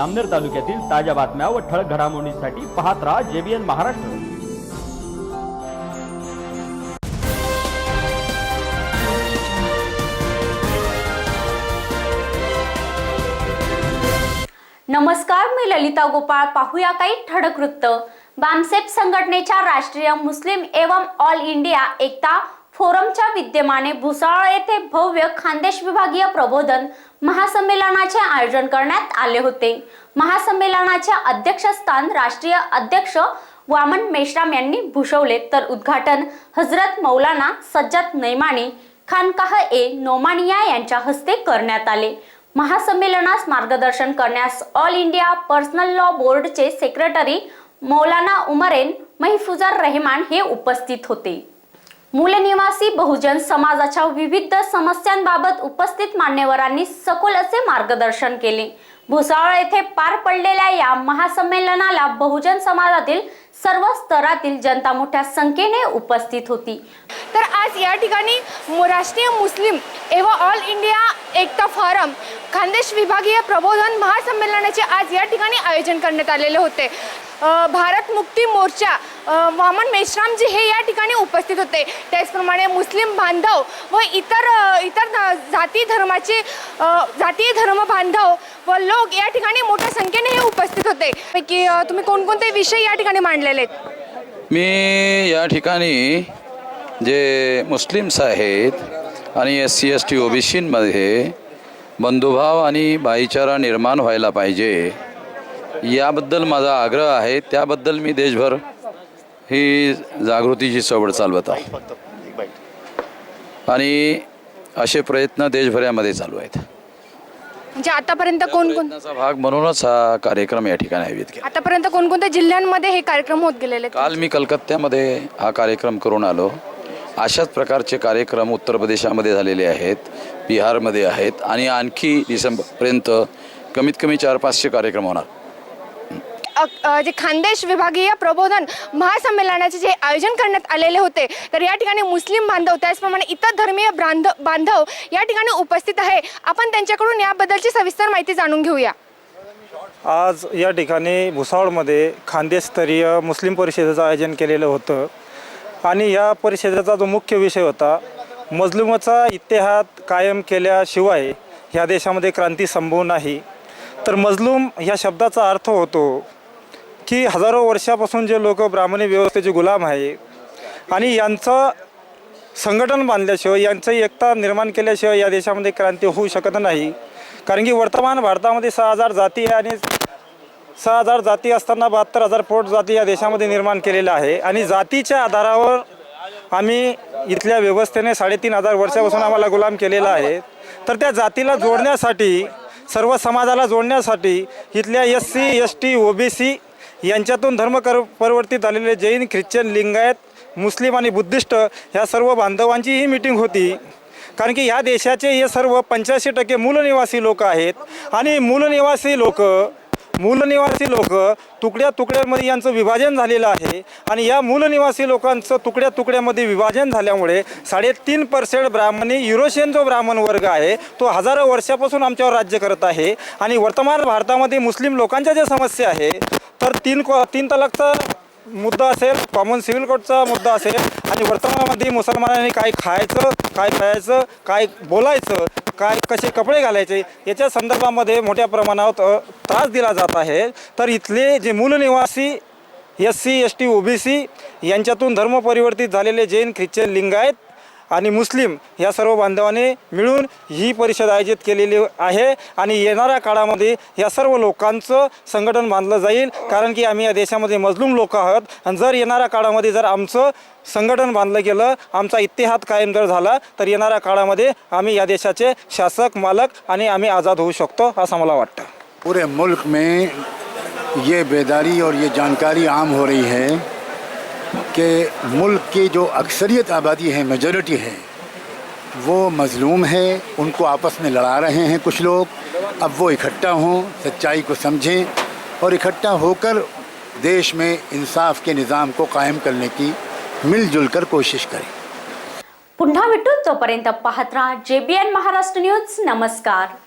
आमनेर तालुक्यातील ताज्या बातम्या व ठळक घडामोडींसाठी पाहत राहा जेबीएन महाराष्ट्र. नमस्कार मी ललिता गोपाळ. पाहूया काही ठळक वृत्त. बामसेप संघटनेच्या राष्ट्रीय मुस्लिम एवं ऑल इंडिया एकता फोरमच्या विद्यमाने भुसावळ येथे भव्य खानदेश विभागीय प्रबोधन महासंमेलनाचे आयोजन करण्यात आले होते. महासंमेलनाचे अध्यक्षस्थान राष्ट्रीय अध्यक्ष वामन मेश्राम यांनी भूषवले. तर उद्घाटन हजरत मौलाना सज्जत नैमानी खानकाह ए नोमानिया यांच्या हस्ते करण्यात आले. महासंमेलनास मार्गदर्शन करण्यास ऑल इंडिया पर्सनल लॉ बोर्डचे सेक्रेटरी मौलाना उमरेन महिफुजार रहमान हे उपस्थित होते. मूलनिवासी बहुजन समाजाच्या विविध समस्यांबाबत उपस्थित मान्यवरांनी सखोल असे मार्गदर्शन केले. भुसावळ येथे पार पडलेल्या या महासंमेलनाला बहुजन समाजातील सर्व स्तरातील जनता मोठ्या संख्येने उपस्थित होती. तर आज या ठिकाणी राष्ट्रीय मुस्लिम एवं all India Ekta forum Khandesh विभागीय प्रबोधन महासंमेलनाचे आज या ठिकाणी आयोजन करण्यात आलेले होते. भारत मुक्ती मोर्चा वामन मेश्रामजी हे या ठिकाणी उपस्थित होते. त्याचप्रमाणे मुस्लिम बांधव व इतर इतर ध- जाती धर्माचे जातीय धर्म बांधव व लोक या ठिकाणी मोठ्या संख्येने हे उपस्थित होते. पैकी अ, तुम्ही कोणकोणते विषय या ठिकाणी मांडलेले आहेत? मी या ठिकाणी जे मुस्लिम्स आहेत आणि S C S T O B सीमध्ये बंधुभाव आणि भाईचारा निर्माण व्हायला पाहिजे याबद्दल माझा आग्रह आहे. त्याबद्दल मी देशभर ही जागृतीची चळवळ चालवत आहे. आणि असे प्रयत्न देशभरामध्ये चालू आहेत. म्हणजे आतापर्यंत कोण कोण प्रयत्नाचा भाग म्हणूनच हा कार्यक्रम या ठिकाणी आयोजित केला. आतापर्यंत कोणकोणत्या जिल्ह्यांमध्ये हे कार्यक्रम होत गेलेले आहेत? काल मी कलकत्त्यामध्ये हा कार्यक्रम करून आलो. अशाच प्रकारचे कार्यक्रम उत्तर प्रदेशामध्ये झालेले आहेत बिहारमध्ये आहेत आणि आणखी डिसेंबरपर्यंत कमीत कमी चार पाचशे कार्यक्रम होणार. जे खानदेश विभागीय प्रबोधन महासंमेलनाचे जे आयोजन करण्यात आलेले होते तर या ठिकाणी मुस्लिम बांधव त्याचप्रमाणे इतर धर्मीय बांध बांधव या ठिकाणी उपस्थित आहे. आपण त्यांच्याकडून याबद्दलची सविस्तर माहिती जाणून घेऊया. आज या ठिकाणी भुसावळमध्ये खानदेशस्तरीय मुस्लिम परिषदेचं आयोजन केलेलं होतं. आणि या परिषदेचा जो मुख्य विषय होता मजलुमाचा इतिहाद कायम केल्याशिवाय ह्या देशामध्ये क्रांती संभव नाही. तर मजलूम ह्या शब्दाचा अर्थ होतो की हजारो वर्षापासून जे लोक ब्राह्मणी व्यवस्थेचे गुलाम आहे आणि यांचं संघटन बांधल्याशिवाय यांचं एकता निर्माण केल्याशिवाय या देशामध्ये क्रांती होऊ शकत नाही. कारण की वर्तमान भारतामध्ये सहा हजार जाती आहे आणि सहा हजार जाती असताना बहात्तर हजार पोट जाती या देशामध्ये निर्माण केलेल्या आहे. आणि जातीच्या आधारावर आम्ही इथल्या व्यवस्थेने साडेतीन हजार वर्षापासून आम्हाला गुलाम केलेला आहे. तर त्या जातीला जोडण्यासाठी सर्व समाजाला जोडण्यासाठी इथल्या S C S T O B C यांच्यातून धर्म कर परिवर्तित झालेले जैन ख्रिश्चन लिंगायत मुस्लिम आणि बुद्धिस्ट ह्या सर्व बांधवांची ही होती. कारण की ह्या देशाचे हे सर्व पंच्याऐंशी टक्के मूलनिवासी लोक आहेत. आणि मूलनिवासी लोक मूलनिवासी लोक तुकड्या तुकड्यांमध्ये यांचं विभाजन झालेलं आहे. आणि या मूलनिवासी लोकांचं तुकड्या तुकड्यामध्ये विभाजन झाल्यामुळे साडेतीन पर्सेंट ब्राह्मणी युरोशियन जो ब्राह्मण वर्ग आहे तो हजारो वर्षापासून आमच्यावर राज्य करत आहे. आणि वर्तमान भारतामध्ये मुस्लिम लोकांच्या ज्या समस्या आहे तर तीन को तीन तलाकचा मुद्दा असेल कॉमन सिव्हिल कोडचा मुद्दा असेल आणि वर्तमानामध्ये मुसलमानांनी काय खायचं काय प्यायचं काय बोलायचं काय कसे कपडे घालायचे याच्या संदर्भामध्ये मोठ्या प्रमाणावर त्रास दिला जात आहे. तर इथले जे मूलनिवासी S C S T O B C यांच्यातून धर्मपरिवर्तित झालेले जैन ख्रिश्चन लिंगायत आणि मुस्लिम या सर्व बांधवांनी मिळून ही परिषद आयोजित केलेली आहे. आणि येणाऱ्या काळामध्ये या सर्व लोकांचं संघटन बांधलं जाईल. कारण की आम्ही या देशामध्ये मजलूम लोक आहोत. आणि जर येणाऱ्या काळामध्ये जर आमचं संघटन बांधलं गेलं आमचा इतिहाद कायम जर झाला तर येणाऱ्या काळामध्ये आम्ही या देशाचे शासक मालक आणि आम्ही आझाद होऊ शकतो असं मला वाटतं. पूरे मुल्क में ये बेदारी और ये जानकारी आम हो रही है कि मुल्क की जो अक्सरियत आबादी है मेजॉरिटी है, वो मज़लूम है, उनको आपस में लड़ा रहे हैं कुछ लोग। अब वो इकट्ठा हों, सच्चाई को समझें और इकट्ठा होकर देश में इंसाफ के निज़ाम को कायम करने की मिलजुल कर कोशिश करें। पुन्हा भेटू तोपर्यंत पाहत राहा जेबीएन महाराष्ट्र न्यूज़, नमस्कार।